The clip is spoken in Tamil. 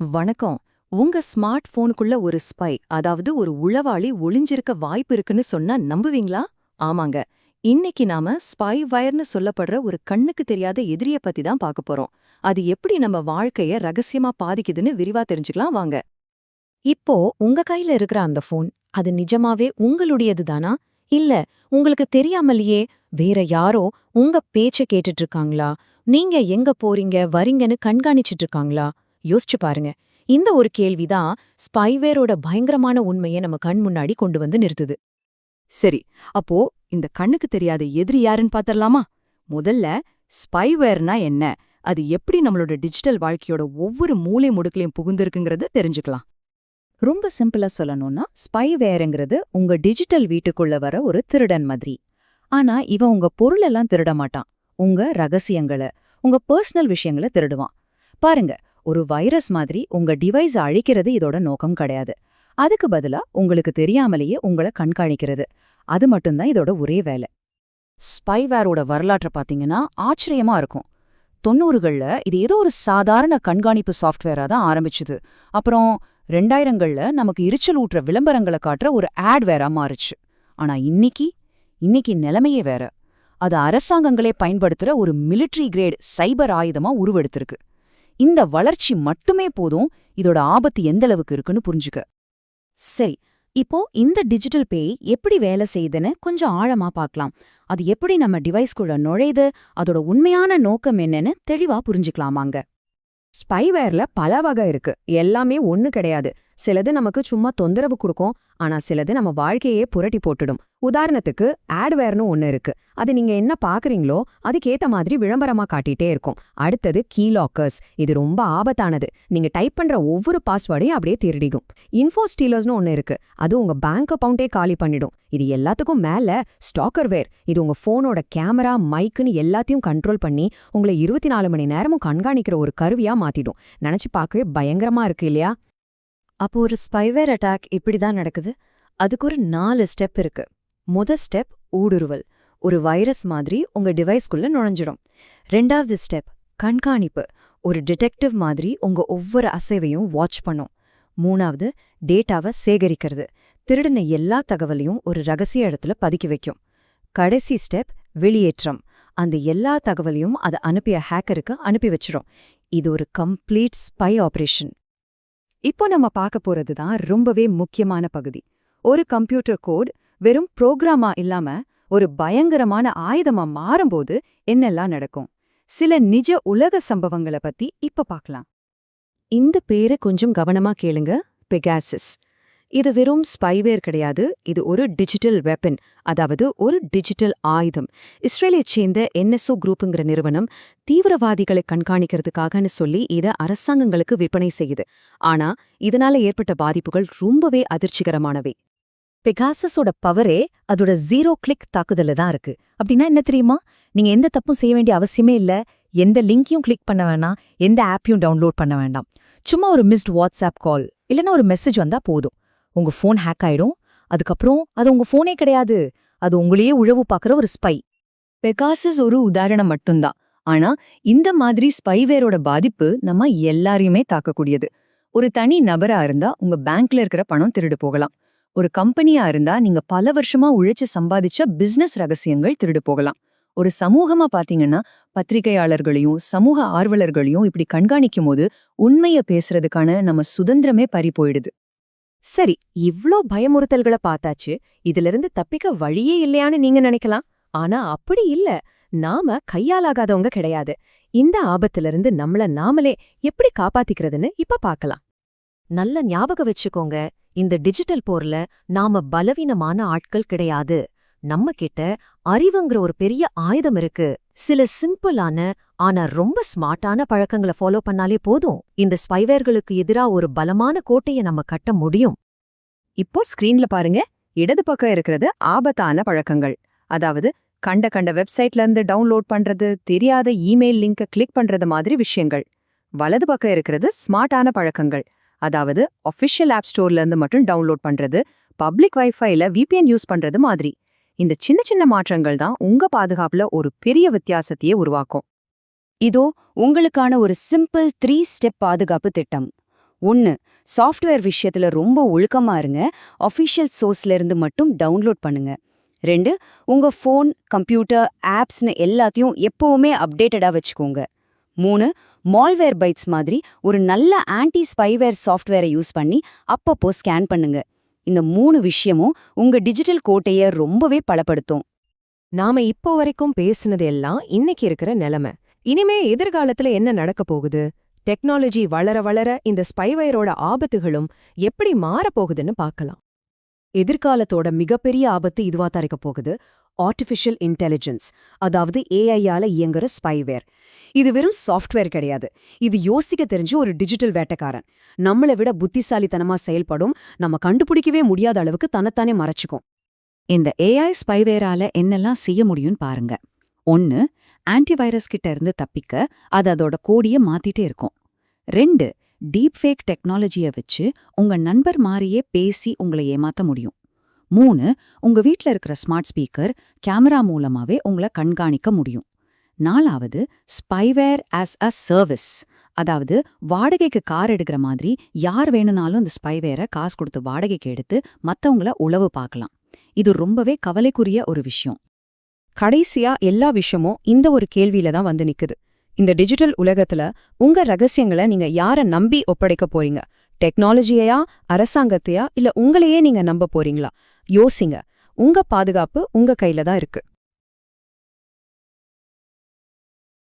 வணக்கம். உங்க ஸ்மார்ட் போனுக்குள்ள ஒரு ஸ்பை அதாவது ஒரு உளவாளி ஒளிஞ்சிருக்க வாய்ப்பு இருக்குன்னு சொன்னா நம்புவீங்களா? ஆமாங்க. இன்னைக்கு நாம ஸ்பை வயர்னு சொல்லப்படுற ஒரு கண்ணுக்கு தெரியாத எதிரிய பத்தி தான் பார்க்க போறோம். அது எப்படி நம்ம வாழ்க்கைய ரகசியமா பாதிக்குதுன்னு விரிவா தெரிஞ்சுக்கலாம் வாங்க. இப்போ உங்க கையில இருக்கிற அந்த ஃபோன் அது நிஜமாவே உங்களுடையது தானா? இல்ல உங்களுக்கு தெரியாமலேயே வேற யாரோ உங்க பேச்ச கேட்டுட்டு இருக்காங்களா? நீங்க எங்க போறீங்க வரீங்கன்னு கண்காணிச்சிட்டு இருக்காங்களா? யோசிச்சு பாருங்க. இந்த ஒரு கேள்விதான் ஸ்பைவேரோட பயங்கரமான உண்மையை நம்ம கண் முன்னாடி கொண்டு வந்து நிறுத்துது. சரி அப்போ இந்த கண்ணுக்கு தெரியாத எதிரி யாருன்னு பாத்திரலாமா? முதல்ல ஸ்பைவேர்னா என்ன? அது எப்படி நம்மளோட டிஜிட்டல் வாழ்க்கையோட ஒவ்வொரு மூலை முடுக்கலையும் புகுந்திருக்குங்கிறத தெரிஞ்சுக்கலாம். ரொம்ப சிம்பிளா சொல்லணும்னா ஸ்பைவேருங்கிறது உங்க டிஜிட்டல் வீட்டுக்குள்ள வர ஒரு திருடன் மாதிரி. ஆனா இவன் உங்க பொருளெல்லாம் திருட மாட்டான். உங்க ரகசியங்களை உங்க பர்சனல் விஷயங்களை திருடுவான். பாருங்க ஒரு வைரஸ் மாதிரி உங்க டிவைஸ் அழிக்கிறது இதோட நோக்கம் கிடையாது. அதுக்கு பதிலா உங்களுக்கு தெரியாமலேயே உங்களை கண்காணிக்கிறது. அது மட்டும்தான் இதோட ஒரே வேலை. ஸ்பைவேரோட வரலாற்றை பாத்தீங்கன்னா ஆச்சரியமா இருக்கும். தொண்ணூறுகள்ல இது ஏதோ ஒரு சாதாரண கண்காணிப்பு சாஃப்ட்வேரா தான் ஆரம்பிச்சுது. அப்புறம் ரெண்டாயிரங்கள்ல நமக்கு எரிச்சல் ஊட்டுற விளம்பரங்களை காட்டுற ஒரு ஆட் ஆட்வேரா மாறுச்சு. ஆனா இன்னிக்கு இன்னிக்கு நிலைமையே வேற. அது அரசாங்கங்களே பயன்படுத்துற ஒரு மிலிட்ரி கிரேட் சைபர் ஆயுதமா உருவெடுத்திருக்கு. இந்த வளர்ச்சி மட்டுமே போதும் இதோட ஆபத்து எந்த அளவுக்கு இருக்குன்னு புரிஞ்சுக்க. சரி இப்போ இந்த டிஜிட்டல் பே எப்படி வேலை செய்யுதுன்னு கொஞ்சம் ஆழமா பார்க்கலாம். அது எப்படி நம்ம டிவைஸ்குள்ள நுழையுது அதோட உண்மையான நோக்கம் என்னன்னு தெளிவா புரிஞ்சுக்கலாமாங்க. ஸ்பைவேர்ல பல வகை இருக்கு எல்லாமே ஒண்ணு கிடையாது. சிலது நமக்கு சும்மா தொந்தரவு கொடுக்கும் ஆனா சிலது நம்ம வாழ்க்கையே புரட்டி போட்டுடும். உதாரணத்துக்கு ஆட்வேர்னு ஒண்ணு இருக்கு. அது நீங்க என்ன பாக்குறீங்களோ அதுக்கேத்த மாதிரி விளம்பரமா காட்டிட்டே இருக்கும். அடுத்தது கீ லாக்கர்ஸ் இது ரொம்ப ஆபத்தானது. நீங்க டைப் பண்ற ஒவ்வொரு பாஸ்வேர்டையும் அப்படியே திருடிக்கும் இன்ஃபோ ஸ்டீலர்ஸ்னு ஒண்ணு இருக்கு. அது உங்க பேங்க் அக்கவுண்டே காலி பண்ணிடும். இது எல்லாத்துக்கும் மேல ஸ்டாக்கர்வேர் இது உங்க போனோட கேமரா மைக்குன்னு எல்லாத்தையும் கண்ட்ரோல் பண்ணி உங்களை இருபத்தி நாலு மணி நேரமும் கண்காணிக்கிற ஒரு கருவியா மாத்திடும். நினைச்சு பார்க்கவே பயங்கரமா இருக்கு இல்லையா? அப்போ ஒரு ஸ்பைவேர் அட்டாக் இப்படிதான் நடக்குது. அதுக்கு ஒரு நாலு ஸ்டெப் இருக்கு. முத ஸ்டெப் ஊடுருவல். ஒரு வைரஸ் மாதிரி உங்க டிவைஸ்குள்ள நுழைஞ்சிடும். ரெண்டாவது ஸ்டெப் கண்காணிப்பு. ஒரு டிடெக்டிவ் மாதிரி உங்க ஒவ்வொரு அசைவையும் வாட்ச் பண்ணும். மூணாவது டேட்டாவை சேகரிக்கிறது. திருடின எல்லா தகவலையும் ஒரு ரகசிய இடத்துல பதுக்கி வைக்கும். கடைசி ஸ்டெப் வெளியேற்றம். அந்த எல்லா தகவலையும் அதை அனுப்பிய ஹேக்கருக்கு அனுப்பி வச்சிடும் இது ஒரு கம்ப்ளீட் ஸ்பை ஆபரேஷன் இப்போ நம்ம பார்க்க போறது தான் ரொம்பவே முக்கியமான பகுதி. ஒரு கம்ப்யூட்டர் கோட் வெறும் புரோகிராமா இல்லாம ஒரு பயங்கரமான ஆயுதமா மாறும்போது என்னெல்லாம் நடக்கும்? சில நிஜ உலக சம்பவங்களை பத்தி இப்ப பார்க்கலாம். இந்த பேரை கொஞ்சம் கவனமா கேளுங்க பெகாசிஸ் இது வெறும் ஸ்பைவேர் கிடையாது. இது ஒரு டிஜிட்டல் வெப்பன் அதாவது ஒரு டிஜிட்டல் ஆயுதம். இஸ்ரேலைச் சேர்ந்த என்எஸ்ஓ குரூப்புங்கிற நிறுவனம் தீவிரவாதிகளை கண்காணிக்கிறதுக்காகன்னு சொல்லி இதை அரசாங்கங்களுக்கு விற்பனை செய்யுது. ஆனா இதனால ஏற்பட்ட பாதிப்புகள் ரொம்பவே அதிர்ச்சிகரமானவை. பெகாசஸோட பவரே அதோட ஜீரோ கிளிக் தாக்குதல்ல தான் இருக்கு. அப்படின்னா என்ன தெரியுமா? நீங்க எந்த தப்பும் செய்ய வேண்டிய அவசியமே இல்ல. எந்த லிங்கையும் கிளிக் பண்ண வேணாம். எந்த ஆப்பையும் டவுன்லோட் பண்ண வேண்டாம். சும்மா ஒரு மிஸ்ட் வாட்ஸ்அப் கால் இல்லைன்னா ஒரு மெசேஜ் வந்தா போதும். உங்க ஃபோன் ஹேக் ஆயிடும். அதுக்கப்புறம் அது உங்க ஃபோனே கிடையாது. அது உங்களையே உழவு பார்க்குற ஒரு ஸ்பை பெகாசஸ் ஒரு உதாரணம் மட்டும்தான். ஆனா இந்த மாதிரி ஸ்பைவேரோட பாதிப்பு நம்ம எல்லாரையுமே தாக்கக்கூடியது. ஒரு தனி நபரா இருந்தா உங்க பேங்க்ல இருக்கிற பணம் திருடு போகலாம். ஒரு கம்பெனியா இருந்தா நீங்க பல வருஷமா உழைச்சு சம்பாதிச்ச பிசினஸ் ரகசியங்கள் திருடு போகலாம். ஒரு சமூகமா பாத்தீங்கன்னா பத்திரிகையாளர்களையும் சமூக ஆர்வலர்களையும் இப்படி கண்காணிக்கும் போது உண்மைய பேசுறதுக்கான நம்ம சுதந்திரமே பறி போயிடுது. சரி இவ்ளோ பயமுறுத்தல்களை பார்த்தாச்சு இதிலிருந்து தப்பிக்க வழியே இல்லையான்னு நீங்க நினைக்கலாம். ஆனா அப்படி இல்ல. நாம கையாலாகாதவங்க கிடையாது. இந்த ஆபத்திலிருந்து நம்மள நாமளே எப்படி காப்பாத்திக்கிறதுன்னு இப்ப பார்க்கலாம் நல்ல ஞாபகம் வச்சுக்கோங்க இந்த டிஜிட்டல் போர்ல நாம பலவீனமான ஆட்கள் கிடையாது. நம்ம கிட்ட அறிவுங்கிற ஒரு பெரிய ஆயுதம் இருக்கு. சில சிம்பிளான ஆனா ரொம்ப ஸ்மார்ட்டான பழக்கங்களை ஃபாலோ பண்ணாலே போதும். இந்த ஸ்பைவேர்களுக்கு எதிரா ஒரு பலமான கோட்டையை நம்ம கட்ட முடியும். இப்போ ஸ்கிரீன்ல பாருங்க. இடது பக்கம் இருக்கிறது ஆபத்தான பழக்கங்கள். அதாவது கண்ட கண்ட வெப்சைட்ல இருந்து டவுன்லோட் பண்றது தெரியாத இமெயில் லிங்க கிளிக் பண்றது மாதிரி விஷயங்கள். வலது பக்கம் இருக்கிறது ஸ்மார்ட்டான பழக்கங்கள். அதாவது அஃபிஷியல் ஆப் ஸ்டோர்ல இருந்து மட்டும் டவுன்லோட் பண்றது பப்ளிக் வைஃபைல விபிஎன் யூஸ் பண்றது மாதிரி. இந்த சின்ன சின்ன மாற்றங்கள் தான் உங்க பாதுகாப்புல ஒரு பெரிய வித்தியாசத்தையே உருவாக்கும். இதோ உங்களுக்கான ஒரு சிம்பிள் த்ரீ ஸ்டெப் பாதுகாப்பு திட்டம். ஒன்று சாஃப்ட்வேர் விஷயத்துல ரொம்ப ஒழுக்கமா இருங்க. அஃபிஷியல் சோர்ஸ்ல இருந்து மட்டும் டவுன்லோட் பண்ணுங்க. ரெண்டு உங்க ஃபோன் கம்ப்யூட்டர் ஆப்ஸ்னு எல்லாத்தையும் எப்பவுமே அப்டேட்டடா வச்சுக்கோங்க. மூணு மால்வேர் பைட்ஸ் மாதிரி ஒரு நல்ல ஆன்டி ஸ்பைவேர் சாஃப்ட்வேரை யூஸ் பண்ணி அப்பப்போ ஸ்கேன் பண்ணுங்க. இந்த மூணு விஷயமும் உங்க டிஜிட்டல் கோட்டைய ரொம்பவே பலப்படுத்தும். நாம இப்போ வரைக்கும் பேசுனது எல்லாம் இன்னைக்கு இருக்கிற நிலைமை. இனிமே எதிர்காலத்துல என்ன நடக்க போகுது? டெக்னாலஜி வளர வளர இந்த ஸ்பைவயரோட ஆபத்துகளும் எப்படி மாறப்போகுதுன்னு பார்க்கலாம். எதிர்காலத்தோட மிகப்பெரிய ஆபத்து இதுவா தரைக்க போகுது. ஆர்டிஃபிஷியல் இன்டெலிஜென்ஸ் அதாவது ஏஐயால இயங்குற ஸ்பைவேர். இது வெறும் சாஃப்ட்வேர் கிடையாது. இது யோசிக்க தெரிஞ்சு ஒரு டிஜிட்டல் வேட்டைக்காரன். நம்மளை விட புத்திசாலித்தனமா செயல்படும் நம்ம கண்டுபிடிக்கவே முடியாத அளவுக்கு தன்னைத்தானே மறைச்சுக்கும். இந்த ஏஐ ஸ்பைவேரால என்னெல்லாம் செய்ய முடியும்னு பாருங்க. ஒன்னு ஆன்டிவைரஸ் கிட்ட இருந்து தப்பிக்க அது அதோட கோடிய மாத்திட்டே இருக்கும். ரெண்டு டீப் ஃபேக் டெக்னாலஜியை வச்சு உங்க நண்பர் மாதிரியே பேசி உங்களை ஏமாத்த முடியும். மூணு உங்க வீட்டில் இருக்கிற ஸ்மார்ட் ஸ்பீக்கர் கேமரா மூலமாவே உங்களை கண்காணிக்க முடியும். நாலாவது ஸ்பைவேர் ஆஸ் அ சர்வீஸ் அதாவது வாடகைக்கு கார் எடுக்கிற மாதிரி யார் வேணும்னாலும் இந்த ஸ்பைவேரை காசு கொடுத்து வாடகைக்கு எடுத்து மத்தவங்கள உளவு பார்க்கலாம். இது ரொம்பவே கவலைக்குரிய ஒரு விஷயம். கடைசியா எல்லா விஷயமும் இந்த ஒரு கேள்வியில தான் வந்து நிக்குது. இந்த டிஜிட்டல் உலகத்துல உங்க ரகசியங்களை நீங்க யார நம்பி ஒப்படைக்க போறீங்க? டெக்னாலஜியையா அரசாங்கத்தையா இல்ல உங்களையே நீங்க நம்ப போறீங்களா? யோசிங்க. உங்க பாதுகாப்பு உங்க கையில தான் இருக்கு.